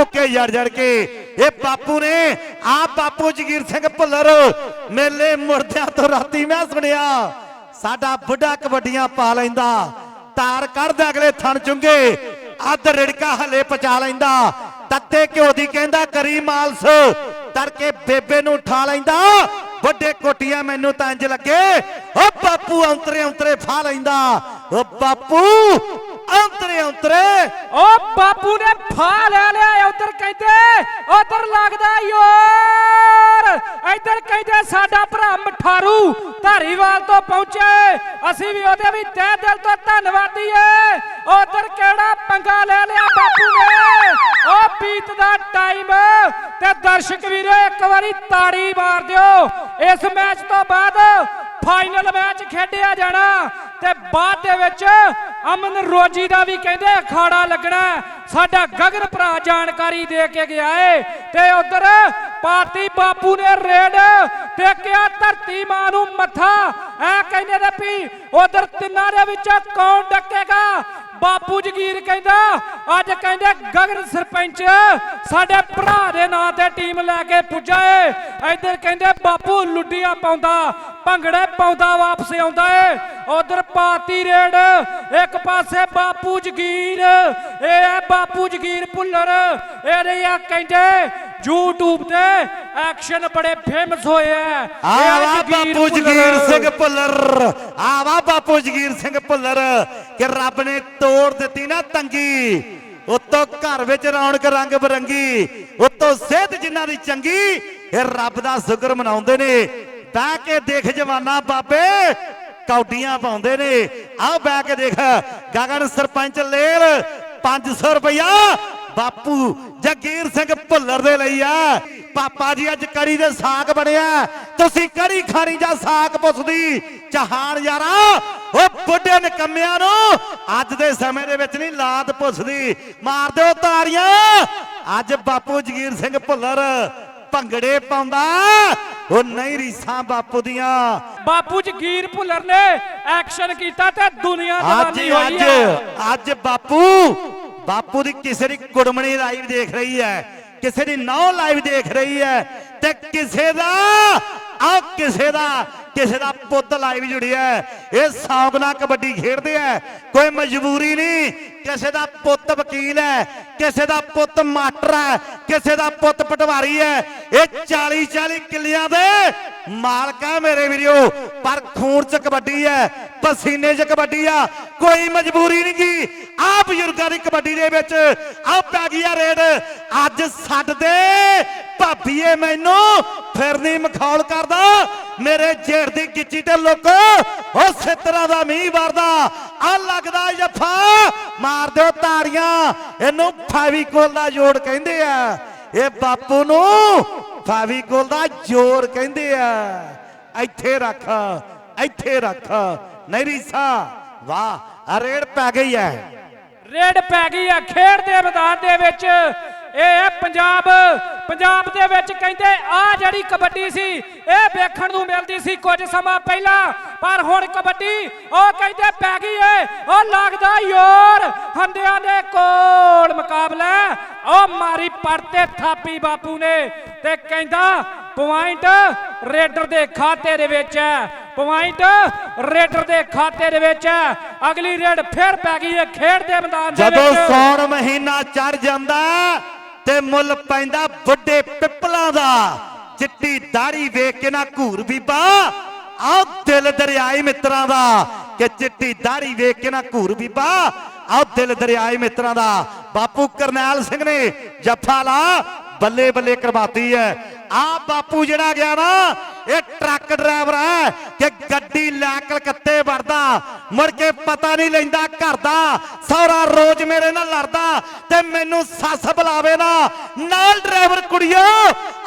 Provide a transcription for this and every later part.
ਕੋਕੇ ਜੜ ਜੜ ਕੇ। ਇਹ ਬਾਪੂ ਨੇ ਆ ਬਾਪੂ ਜਗੀਰ ਸਿੰਘ ਭੁੱਲਰ, ਮੇਲੇ ਮੁਰਦਿਆਂ ਤੋਂ ਰਾਤੀ ਮੈਂ ਸੁਣਿਆ। ਸਾਡਾ ਬੁੱਢਾ ਕਬੱਡੀਆਂ ਪਾ ਲੈਂਦਾ, ਤਾਰ ਕੱਢਦਾ ਅਗਲੇ ਥਣ ਚੁੰਗੇ। ਅੱਧ ਰਿੜਕਾ ਹਲੇ ਪਚਾ ਲੈਂਦਾ। ਤੱਤੇ ਘਿਓ ਦੀ ਕਹਿੰਦਾ, ਕਰੀ ਮਾਲਸ। ਤੜਕੇ ਬੇਬੇ ਨੂੰ ਉਠਾ ਲੈਂਦਾ। ਵੱਡੇ ਕੋਟੀਆਂ ਮੈਨੂੰ ਤਾਂ ਇੰਜ ਲੱਗੇ। ਓ ਬਾਪੂ ਅੰਤਰੇ ਔਂਤਰੇ ਫਾ ਲੈਂਦਾ। ਓ ਬਾਪੂ ਔਂਤਰੇ ਔਂਤਰੇ ਓ ਬਾਪੂ ਨੇ ਫਾ ਲੈ ਲਿਆ ਉਧਰ ਕਹਿੰਦੇ, ਉਧਰ ਲੱਗਦਾ ਯਾਰ। ਇੱਧਰ ਕਹਿੰਦੇ, ਸਾਡਾ ਭਰਾ ਮਠਾਰੂ ਧਾਰੀਵਾਲ ਤੋਂ ਪਹੁੰਚੇ। ਅਸੀਂ ਵੀ ਉਹਦੇ ਵੀ ਤਹਿ ਦਿਲ ਤੋਂ ਧੰਨਵਾਦੀ ਏ। ਉਧਰ ਕਿਹੜਾ ਪੰਗਾ ਲੈ ਲਿਆ ਬਾਪੂ ਨੇ? ਓ ਬੀਤ ਦਾ ਟਾਈਮ। ਤੇ ਦਰਸ਼ਕ ਵੀਰੋ, ਇੱਕ ਵਾਰੀ ਤਾੜੀ ਮਾਰ ਦਿਓ। ਇਸ ਮੈਚ ਤੋਂ ਬਾਅਦ ਫਾਈਨਲ ਮੈਚ ਖੇਡਿਆ ਜਾਣਾ ਤੇ ਬਾਅਦ ਦੇ ਵਿੱਚ ਅਮਨ ਰੋਜੀ ਦਾ ਵੀ ਕਹਿੰਦੇ ਅਖਾੜਾ ਲੱਗਣਾ ਸਾਡਾ ਗਗਨ ਭਰਾ ਜਾਣਕਾਰੀ ਦੇ ਕੇ ਗਿਆ ਏ ਤੇ ਉਧਰ ਪਾਰਟੀ ਬਾਪੂ ਨੇ ਰੇਡ ਟੇਕਿਆ ਧਰਤੀ ਮਾਂ ਨੂੰ ਮੱਥਾ। ਐ ਕਹਿੰਦੇ ਨੇ ਵੀ ਉਧਰ ਤਿੰਨਾਂ ਦੇ ਵਿੱਚ ਕੌਣ ਡੱਕੇਗਾ? ਬਾਪੂ ਜਗੀਰ ਕਹਿੰਦਾ, ਅੱਜ ਕਹਿੰਦੇ ਗਗਨ ਸਰਪੰਚ ਸਾਡੇ ਭਰਾ ਦੇ ਨਾਂ ਤੇ ਟੀਮ ਲੈ ਕੇ ਪੁੱਜਾ ਏ। ਇੱਧਰ ਕਹਿੰਦੇ ਬਾਪੂ ਲੁੱਡੀਆਂ ਪਾਉਂਦਾ, ਭੰਗੜੇ ਪਾਉਂਦਾ ਵਾਪਸ ਆਉਂਦਾ ਏ। ਉਧਰ ਪਾਤੀ ਰੇਡ, ਇੱਕ ਪਾਸੇ ਬਾਪੂ ਜਗੀਰ, ਇਹ ਹੈ ਬਾਪੂ ਜਗੀਰ ਭੁੱਲਰ। ਇਹਦੇ ਆ ਕਹਿੰਦੇ YouTube ਤੇ ਐਕਸ਼ਨ ਬੜੇ ਫੇਮਸ ਹੋਏ ਆ। ਆਵਾ ਬਾਪੂ ਜਗੀਰ। ਸਿੰਘ ਭੁੱਲਰ। ਆਵਾ ਬਾਪੂ ਜਗੀਰ ਸਿੰਘ ਭੁੱਲਰ ਕਿ ਰੱਬ ਨੇ ਤੋੜ ਦਿੱਤੀ ਨਾ ਤੰਗੀ। ਉਤੋਂ ਘਰ ਵਿੱਚ ਰੌਣਕ ਰੰਗ ਬਰੰਗੀ ਉਤੋਂ ਸਿਹਤ ਜਿਨ੍ਹਾਂ ਦੀ ਚੰਗੀ ਇਹ ਰੱਬ ਦਾ ਸ਼ੁਕਰ ਮਨਾਉਂਦੇ ਨੇ। ਬਹਿ ਕੇ ਦੇਖ ਜਵਾਨਾ ਬਾਬੇ ਕੌਡੀਆਂ ਪਾਉਂਦੇ ਨੇ। ਆਹ ਬਹਿ ਕੇ ਦੇਖ ਗਗਨ ਸਰਪੰਚ ਲੇਰ 500 ਰੁਪਇਆ ਬਾਪੂ ਜਗੀਰ ਸਿੰਘ ਭੁੱਲਰ ਦੇ ਲਈ ਆ। ਪਾਪਾ ਜੀ ਅੱਜ ਕੜੀ ਦੇ ਸਾਗ ਬਣਿਆ ਤੁਸੀਂ ਕੜੀ ਖਾਣੀ ਜਾਂ ਸਾਗ ਪੁੱਛਦੀ? ਚਾਹਾਨ ਯਾਰਾ ਉਹ ਬੁੱਢੇ ਨਕੰਮਿਆਂ ਨੂੰ ਅੱਜ ਦੇ ਸਮੇਂ ਦੇ ਵਿੱਚ ਨਹੀਂ ਲਾਤ ਪੁੱਛਦੀ। ਮਾਰ ਦਿਓ ਤਾੜੀਆਂ। ਅੱਜ ਬਾਪੂ ਜਗੀਰ ਸਿੰਘ ਭੁੱਲਰ ਭੰਗੜੇ ਪਾਉਂਦਾ। ਉਹ ਨਹੀਂ ਰੀਸਾਂ ਬਾਪੂ ਦੀਆਂ। ਬਾਪੂ ਜਗੀਰ ਭੁੱਲਰ ਨੇ ਐਕਸ਼ਨ ਕੀਤਾ ਤੇ ਦੁਨੀਆ ਅੱਜ ਹੋਈ ਅੱਜ ਹੈ ਅੱਜ ਬਾਪੂ ਬਾਪੂ ਦੀ ਕਿਸੇ ਦੀ ਕੁੜਮਣੀ ਲਾਈਵ ਦੇਖ ਰਹੀ ਹੈ, ਕਿਸੇ ਦੀ ਨੌ ਲਾਈਵ ਦੇਖ ਰਹੀ ਹੈ ਤੇ ਕਿਸੇ ਦਾ ਆ ਕਿਸੇ ਦਾ ਕਿਸੇ ਦਾ ਪੁੱਤ ਲਾਈਵ ਜੁੜਿਆ ਹੈ। ਇਹ ਸ਼ੌਕ ਨਾਲ ਕਬੱਡੀ ਖੇਡਦੇ ਆ ਕੋਈ ਮਜਬੂਰੀ ਨਹੀਂ, ਕਿਸੇ ਦਾ ਪੁੱਤ ਵਕੀਲ ਹੈ ਕਿਸੇ ਦਾ ਪੁੱਤ ਮਾਸਟਰ ਹੈ ਕਿਸੇ ਦਾ ਪੁੱਤ ਪਟਵਾਰੀ ਹੈ ਇਹ 40 40 ਕਿੱਲਿਆਂ ਦੇ ਮਾਲਕ ਆ ਮੇਰੇ ਵੀਰੋ। ਪਰ ਖੂਨ ਚ ਕਬੱਡੀ ਹੈ ਪਸੀਨੇ ਚ ਕਬੱਡੀ ਆ। ਕੋਈ ਮਜਬੂਰੀ ਨਹੀਂ ਗੀ। ਆ ਬਜ਼ੁਰਗਾਂ ਦੀ ਕਬੱਡੀ ਦੇ ਵਿੱਚ ਆ ਪੈ ਗਈ ਰੇਡ। ਅੱਜ ਛੱਡ ਦੇ ਭਾਬੀਏ ਮੈਨੂੰ ਫਿਰਨੀ ਮਖੌਲ ਕਰਦਾ। ਮੇਰੇ ਜੇੜ ਦੀ ਗਿੱਚੀ ਤੇ ਲੋਕੋ, ਉਹ ਸਿੱਤਰਾ ਦਾ ਮੀਂਹ ਵਰਦਾ। ਆ ਲੱਗਦਾ ਜੱਫਾ, ਮਾਰ ਦਿਓ ਤਾੜੀਆਂ। ਇਹਨੂੰ ਫੈਵੀਕੋਲ ਦਾ ਜੋੜ ਕਹਿੰਦੇ ਆ। ਇਹ ਬਾਪੂ ਨੂੰ ਫੈਵੀਕੋਲ ਦਾ ਜੋਰ ਕਹਿੰਦੇ ਆ। ਇੱਥੇ ਰੱਖ ਇੱਥੇ ਰੱਖ। ਨਹੀਂ ਰੀਸਾ, ਵਾਹ ਆ ਰੇੜ ਪੈ ਗਈ ਹੈ ਰੇਡ ਪੈ ਗਈ ਆ ਖੇਡ ਦੇ ਮੈਦਾਨ ਦੇ ਵਿੱਚ। ਇਹ ਪੰਜਾਬ ਪੰਜਾਬ ਦੇ ਵਿੱਚ ਕਹਿੰਦੇ ਆ ਜਿਹੜੀ ਕਬੱਡੀ ਸੀ ਇਹ ਵੇਖਣ ਨੂੰ ਮਿਲਦੀ ਸੀ ਕੁਝ ਸਮਾਂ ਪਹਿਲਾਂ ਪਰ ਹੁਣ ਕਬੱਡੀ ਉਹ ਕਹਿੰਦੇ ਪੈ ਗਈ ਏ ਉਹ ਲੱਗਦਾ ਯਾਰ ਹੰਦਿਆਂ ਦੇ ਕੋਲ ਮੁਕਾਬਲਾ ਉਹ ਮਾਰੀ ਪੜਤੇ ਥਾਪੀ ਬਾਪੂ ਨੇ ਤੇ ਕਹਿੰਦਾ ਪੁਆਇੰਟ ਰੇਡਰ ਦੇ ਖਾਤੇ ਦੇ ਵਿੱਚ ਹੈ ਪੁਆਇੰਟ ਰੇਡਰ ਦੇ ਖਾਤੇ ਦੇ ਵਿੱਚ ਹੈ। ਅਗਲੀ ਰੇਡ ਫਿਰ ਪੈ ਗਈ ਹੈ ਖੇਡ ਦੇ ਮੈਦਾਨ ਦੇ ਜਦੋਂ ਵਿੱਚ। ਸੌਣ ਮਹੀਨਾ ਚੜ ਜਾਂਦਾ ਤੇ ਮੁੱਲ ਪੈਂਦਾ ਵੱਡੇ ਪਿੱਪਲਾਂ ਦਾ। ਚਿੱਟੀ ਦਾੜੀ ਵੇਖ ਕੇ ਨਾ ਘੂਰ ਬੀਬਾ। ਆਹ ਦਿਲ ਦਰਿਆਏ ਮਿੱਤਰਾਂ ਦਾ ਕਿ ਚਿੱਟੀ ਦਾੜੀ ਵੇਖ ਕੇ ਨਾ ਘੂਰ ਬੀਬਾ। ਆਹ ਦਿਲ ਦਰਿਆਏ ਮਿੱਤਰਾਂ ਦਾ। ਬਾਪੂ ਕਰਨੈਲ ਸਿੰਘ ਨੇ ਜੱਫਾ ਲਾ ਬੱਲੇ ਬੱਲੇ ਕਰਵਾਤੀ ਹੈ। ਆ ਬਾਪੂ ਜਿਹੜਾ ਗਿਆ ਨਾ, ਇਹ ਟਰੱਕ ਡਰਾਈਵਰ ਹੈ ਕਿ ਗੱਡੀ ਲੈ ਕਲਕੱਤੇ ਵੜਦਾ, ਮੁੜ ਕੇ ਪਤਾ ਨਹੀਂ ਲੈਂਦਾ ਘਰ ਦਾ ਸਹੁਰਾ ਰੋਜ਼ ਮੇਰੇ ਨਾਲ ਲੜਦਾ ਤੇ ਮੈਨੂੰ ਸੱਸ ਬੁਲਾਵੇ ਨਾ, ਨਾਲ ਡਰਾਈਵਰ ਕੁੜੀਓ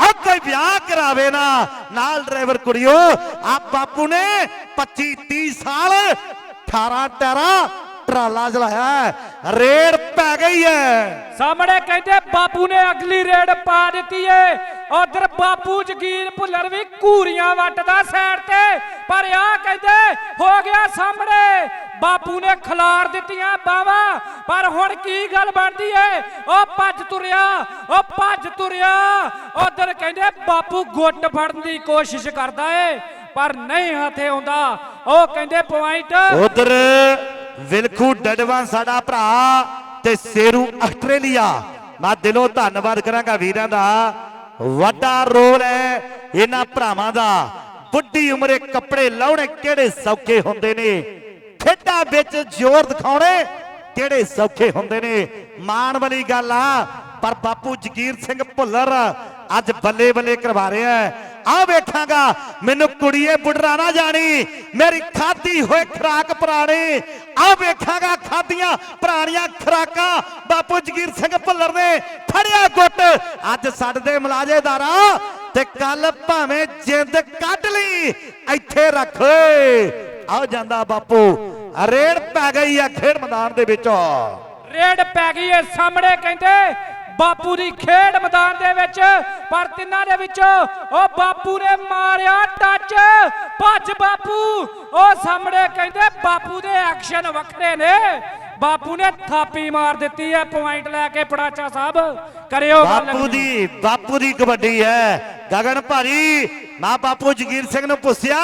ਆ ਕੋਈ ਵਿਆਹ ਕਰਾਵੇ ਨਾ, ਨਾਲ ਡਰਾਈਵਰ ਕੁੜੀਓ ਆ ਬਾਪੂ ਨੇ 25 30 ਸਾਲ 18 ਟਰਾ ਟਰਾਲਾ ਚਲਾਇਆ। ਰੇਡ ਪੈ ਗਈ ਹੈ। ਸਾਹਮਣੇ ਕਹਿੰਦੇ ਬਾਪੂ ਨੇ ਅਗਲੀ ਰੇਡ ਪਾ ਦਿੱਤੀ ਏ। ਉਧਰ ਬਾਪੂ ਜਗੀਰ ਭੁੱਲਰ ਵੀ ਘੂਰੀਆਂ ਵੱਟਦਾ ਸਾਈਡ ਤੇ। ਪਰ ਆ ਕਹਿੰਦੇ ਹੋ ਗਿਆ ਸਾਹਮਣੇ। ਬਾਪੂ ਨੇ ਖਿਲਾਰ ਦਿੱਤੀਆਂ ਬਾਵਾ ਪਰ ਹੁਣ ਕੀ ਗੱਲ ਬਣਦੀ ਏ? ਉਹ ਭੱਜ ਤੁਰਿਆ ਉਹ ਭੱਜ ਤੁਰਿਆ। ਉਧਰ ਕਹਿੰਦੇ ਬਾਪੂ ਗੁੱਟ ਫੜਨ ਦੀ ਕੋਸ਼ਿਸ਼ ਕਰਦਾ ਏ ਪਰ ਨਹੀਂ ਹੱਥੇ ਆਉਂਦਾ। ਉਹ ਕਹਿੰਦੇ ਪੁਆਇੰਟ ਉਧਰ ਵਿਲਖੂ ਡਡਵਾਂ ਸਾਡਾ ਭਰਾ ਤੇ ਸੇਰੂ ਆਸਟ੍ਰੇਲੀਆ। ਮੈਂ ਦਿਲੋਂ ਧੰਨਵਾਦ ਕਰਾਂਗਾ ਵੀਰਾਂ ਦਾ। ਵੱਡਾ ਰੋਲ ਹੈ ਇਹਨਾਂ ਭਰਾਵਾਂ ਦਾ। ਬੁੱਢੀ ਉਮਰੇ ਕੱਪੜੇ ਲਾਉਣੇ ਕਿਹੜੇ ਸੌਖੇ ਹੁੰਦੇ ਨੇ? ਖੇਡਾਂ ਵਿੱਚ ਜ਼ੋਰ ਦਿਖਾਉਣੇ ਕਿਹੜੇ ਸੌਖੇ ਹੁੰਦੇ ਨੇ? ਮਾਣ ਵਾਲੀ ਗੱਲ ਆ, ਪਰ ਬਾਪੂ ਜਗੀਰ ਸਿੰਘ ਭੁੱਲਰ ਅੱਜ ਬੱਲੇ ਬੱਲੇ ਕਰਵਾ ਰਿਹਾ ਆ ਵੇਖਾਂਗਾ, ਮੈਨੂੰ ਕੁੜੀਏ ਬੁੱਢਰਾ ਨਾ ਜਾਣੀ, ਮੇਰੀ ਖਾਦੀ ਹੋਏ ਖਰਾਕ ਪੁਰਾਣੀ। ਆ ਵੇਖਾਂਗਾ ਖਾਦੀਆਂ ਪੁਰਾਣੀਆਂ ਖਰਾਕਾਂ, ਬਾਪੂ ਜਗੀਰ ਸਿੰਘ ਭੁੱਲਰ ਨੇ ਫੜਿਆ ਗੁੱਟ। ਅੱਜ ਛੱਡਦੇ ਮਲਾਜੇਦਾਰਾ ਤੇ ਕੱਲ ਭਾਵੇਂ ਜਿੰਦ ਕੱਢ ਲਈ, ਇੱਥੇ ਰੱਖ। ਓਏ ਆ ਜਾਂਦਾ ਬਾਪੂ, ਰੇੜ ਪੈ ਗਈ ਆ ਖੇਡ ਮੈਦਾਨ ਦੇ ਵਿੱਚ। ਰੇਡ ਪੈ ਗਈ ਏ, ਸਾਹਮਣੇ ਕਹਿੰਦੇ ਬਾਪੂ ਦੀ ਖੇਡ ਮੈਦਾਨ ਦੇ ਵਿੱਚ, ਪਰ ਤਿੰਨਾਂ ਦੇ ਵਿੱਚੋਂ ਉਹ ਬਾਪੂ ਨੇ ਮਾਰਿਆ ਟੱਚ ਭੱਜ ਬਾਪੂ, ਉਹ ਸਾਹਮਣੇ ਕਹਿੰਦੇ ਬਾਪੂ ਦੇ ਐਕਸ਼ਨ ਵੱਖਰੇ ਨੇ। ਬਾਪੂ ਨੇ ਥਾਪੀ ਮਾਰ ਦਿੱਤੀ ਹੈ ਪੁਆਇੰਟ ਲੈ ਕੇ ਪੜਾਚਾ ਸਾਹਿਬ, ਕਰਿਓ ਬਾਪੂ ਦੀ ਬਾਪੂ ਦੀ ਕਬੱਡੀ ਹੈ। ਗਗਨ ਭਾਰੀ, ਮੈਂ ਬਾਪੂ ਜਗੀਰ ਸਿੰਘ ਨੂੰ ਪੁੱਛਿਆ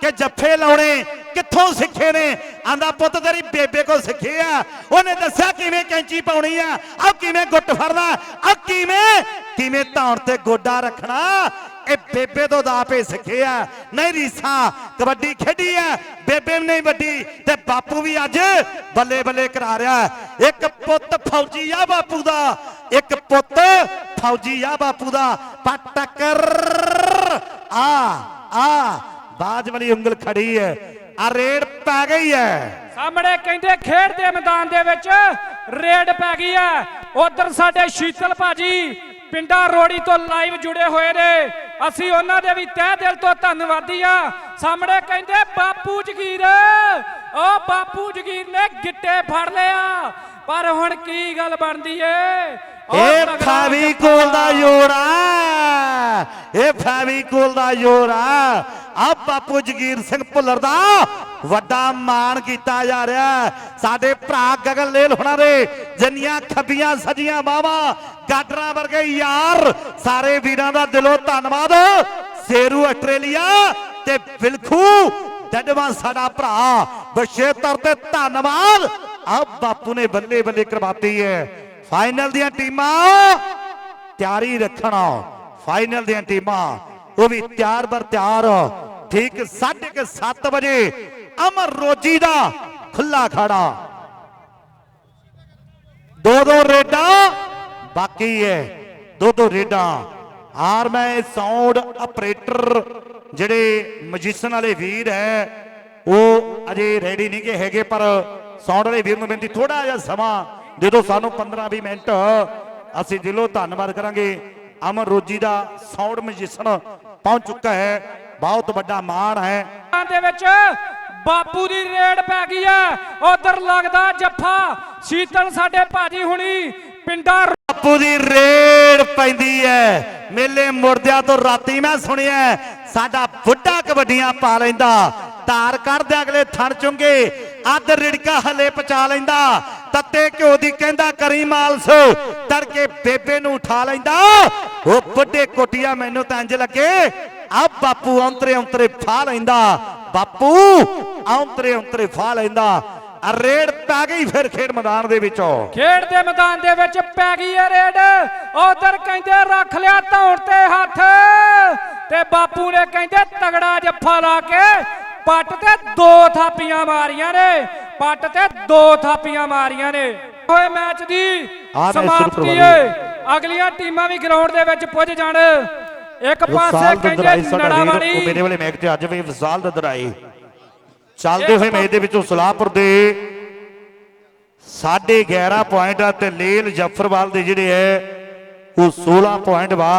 ਕਿ ਜੱਫੇ ਲਾਉਣੇ ਕਿੱਥੋਂ ਸਿੱਖੇ ਨੇ? ਆਂਦਾ, ਪੁੱਤ ਤੇਰੀ ਬੇਬੇ ਕੋਲ ਸਿੱਖੇ ਆ। ਉਹਨੇ ਦੱਸਿਆ, ਕਿਵੇਂ ਕੈਂਚੀ ਪਾਉਣੀ ਆ? ਆ ਕਿਵੇਂ ਗੁੱਟ ਫੜਨਾ ਆ ਕਿਵੇਂ ਕਿਵੇਂ ਧੌਣ ਤੇ ਗੋਡਾ ਰੱਖਣਾ? ਇਹ ਬੇਬੇ ਤੋਂ ਦਾ ਆਪੇ ਸਿੱਖਿਆ ਨਹੀਂ ਰੀਸਾਂ, ਕਬੱਡੀ ਖੇਡੀ ਆ। ਬੇਬੇ ਵੀ ਵੱਡੀ, ਤੇ ਬਾਪੂ ਵੀ ਅੱਜ ਬੱਲੇ ਬੱਲੇ ਕਰਾ ਰਿਹਾ। ਇੱਕ ਪੁੱਤ ਫੌਜੀ ਆ ਬਾਪੂ ਦਾ, ਇੱਕ ਪੁੱਤ ਫੌਜੀ ਆ ਬਾਪੂ ਦਾ। ਪਟਕਰ ਆ ਆ, ਬਾਜ ਵਾਲੀ ਉਂਗਲ ਖੜੀ ਹੈ। ਆ ਰੇਡ ਪੈ ਗਈ ਹੈ ਸਾਹਮਣੇ ਕਹਿੰਦੇ ਖੇਡ ਦੇ ਮੈਦਾਨ ਦੇ ਵਿੱਚ ਰੇਡ ਪੈ ਗਈ ਹੈ ਉਧਰ ਸਾਡੇ ਸ਼ੀਤਲ ਭਾਜੀ ਪਿੰਡਾ ਰੋੜੀ ਤੋਂ ਲਾਈਵ ਜੁੜੇ ਹੋਏ ਨੇ। ਅਸੀਂ ਉਹਨਾਂ ਦੇ ਵੀ ਤਹਿ ਦਿਲ ਤੋਂ ਧੰਨਵਾਦੀ ਆ। ਸਾਹਮਣੇ ਕਹਿੰਦੇ ਬਾਪੂ ਜਗੀਰ। ਉਹ ਬਾਪੂ ਜਗੀਰ ਨੇ ਗਿੱਟੇ ਫੜ ਲਿਆ ਪਰ ਹੁਣ ਕੀ ਗੱਲ ਬਣਦੀ ਏ? ਇਹ ਫੈਵੀਕੋਲ ਦਾ ਆ। ਇਹ ਫੈਵੀਕੋਲ ਦਾ ਜ਼ੋਰ ਆ। ਬਾਪੂ ਜਗੀਰ ਸਿੰਘ ਭੁੱਲਰ ਦਾ ਵੱਡਾ ਮਾਣ ਕੀਤਾ ਜਾ ਰਿਹਾ। ਸਾਡੇ ਭਰਾ ਗਗਨ ਲੇਲ ਹੁਣਾਂ ਦੇ ਜਿੰਨੀਆਂ ਖੱਬੀਆਂ ਸਜੀਆਂ ਬਾਵਾ ਗਾਡਰਾਂ ਵਰਗੇ ਯਾਰ ਸਾਰੇ ਵੀਰਾਂ ਦਾ ਦਿਲੋਂ ਧੰਨਵਾਦ। ਸੇਰੂ ਆਸਟ੍ਰੇਲੀਆ ਤੇ ਬਿਲਖੂ ਡੱਡਵਾ ਸਾਡਾ ਭਰਾ ਬਸ਼ੇਤਰ ਤੇ ਧੰਨਵਾਦ। ਆ ਬਾਪੂ ਨੇ ਬੱਲੇ ਬੱਲੇ ਕਰਵਾਤੀ ਹੈ ਫਾਈਨਲ ਦੀਆਂ ਟੀਮਾਂ ਤਿਆਰੀ ਰੱਖਣਾ ਫਾਈਨਲ ਦੀਆਂ ਟੀਮਾਂ ਉਹ ਵੀ ਤਿਆਰ ਬਰ ਤਿਆਰ ਠੀਕ 7:30 ਵਜੇ ਅਮਰ ਰੋਜੀ ਦਾ ਖੁੱਲਾ ਖਾੜਾ ਦੋ ਦੋ ਰੇਡਾਂ ਬਾਕੀ ਹੈ ਦੋ ਦੋ ਰੇਡਾਂ ਆਰ ਮੈਂ ਸਾਊਂਡ ਆਪਰੇਟਰ ਜਿਹੜੇ ਮਜੀਸ਼ਨ ਵਾਲੇ ਵੀਰ ਹੈ ਉਹ ਅਜੇ ਰੈਡੀ ਨਹੀਂ ਗੇ ਹੈਗੇ ਪਰ ਸਾਊਂਡ ਵਾਲੇ ਵੀਰ ਨੂੰ ਬੇਨਤੀ ਥੋੜਾ ਜਿਹਾ ਸਮਾਂ ਦੇ ਦਿਓ ਸਾਨੂੰ 15 20 ਮਿੰਟ। ਅਸੀਂ ਦਿਲੋਂ ਧੰਨਵਾਦ ਕਰਾਂਗੇ। ਅਮਰ ਰੋਜੀ ਦਾ ਸਾਊਂਡ ਮਜੀਸ਼ਨ ਪਹੁੰਚ ਚੁੱਕਾ ਹੈ। ਬਹੁਤ ਵੱਡਾ ਮਾਣ ਹੈ। ਦੇ ਵਿੱਚ ਬਾਪੂ ਦੀ ਰੇਡ ਪੈ ਗਈ ਹੈ। ਉਧਰ ਲੱਗਦਾ ਜੱਫਾ। ਸ਼ੀਤਲ ਸਾਡੇ ਭਾਜੀ ਹੁਣੀ ਪਿੰਡਾ ਬਾਪੂ ਦੀ ਰੇਡ ਪੈਂਦੀ ਹੈ। ਮੇਲੇ ਮੁਰਦਿਆਂ ਤੋਂ ਰਾਤੀ ਮੈਂ ਸੁਣਿਆ ਸਾਡਾ ਬੁੱਢਾ ਕਬੱਡੀਆਂ ਪਾ ਲੈਂਦਾ। ਧਾਰ ਕੱਢਦੇ ਅਗਲੇ ਥਣ ਚੁੰਗੇ। ਅੱਧ ਰਿੜਕਾ ਹਲੇ ਪਚਾ ਲੈਂਦਾ। ਤੱਤੇ ਘਿਓ ਦੀ ਕਹਿੰਦਾ ਕਰੀ ਮਾਲਸ। ਤੜਕੇ ਬੇਬੇ ਨੂੰ ਉਠਾ ਲੈਂਦਾ। ਉਹ ਬੁੱਢੇ ਕੋਟੀਆ, ਮੈਨੂੰ ਤਾਂ ਇੰਜ ਲੱਗੇ। ਆ ਬਾਪੂ ਔਂਤਰੇ ਔਂਤਰੇ ਫਾ ਲੈਂਦਾ। ਬਾਪੂ ਔਂਤਰੇ ਔਂਤਰੇ ਫਾ ਲੈਂਦਾ। ਰੇਡ ਪੈ ਗਈ ਫਿਰ ਖੇਡ ਮੈਦਾਨ ਦੇ ਵਿੱਚੋਂ। ਖੇਡ ਦੇ ਮੈਦਾਨ ਦੇ ਵਿੱਚ ਪੈ ਗਈ ਹੈ ਰੇਡ। ਉਧਰ ਕਹਿੰਦੇ ਰੱਖ ਲਿਆ ਧੌਣ ਤੇ ਹੱਥ। ਤੇ ਬਾਪੂ ਨੇ ਕਹਿੰਦੇ ਤਗੜਾ ਜੱਫਾ ਲਾ ਕੇ ਪੱਟ ਤੇ ਦੋ ਥਾਪੀਆਂ ਮਾਰੀਆਂ ਨੇ ਪੱਟ ਤੇ ਦੋ ਥਾਪੀਆਂ ਮਾਰੀਆਂ ਨੇ। ਹੋਏ ਮੈਚ ਦੀ ਸਮਾਪਤੀ ਏ। ਅਗਲੀਆਂ ਟੀਮਾਂ ਵੀ ਗਰਾਊਂਡ ਦੇ ਵਿੱਚ ਪੁੱਜ ਜਾਣ। ਇੱਕ ਪਾਸੇ ਕਹਿੰਦੇ ਉਹ ਨੜਾਵਾਲੀ ਮੇਰੇ ਵਾਲੇ ਮੈਚ ਤੇ ਅੱਜ ਵੀ ਵਿਸਾਲ ਦਦਰਾਈ। ਚੱਲਦੇ ਹੋਏ ਮੈਚ ਦੇ ਵਿੱਚੋਂ ਸਲਾਹਪੁਰ ਦੇ ਸਾਢੇ 11 ਪੁਆਇੰਟ ਆ ਤੇ ਲੇਲ ਜਫਰਵਾਲ ਦੇ ਜਿਹੜੇ ਹੈ ਉਹ 16 ਪੁਆਇੰਟ ਵਾ।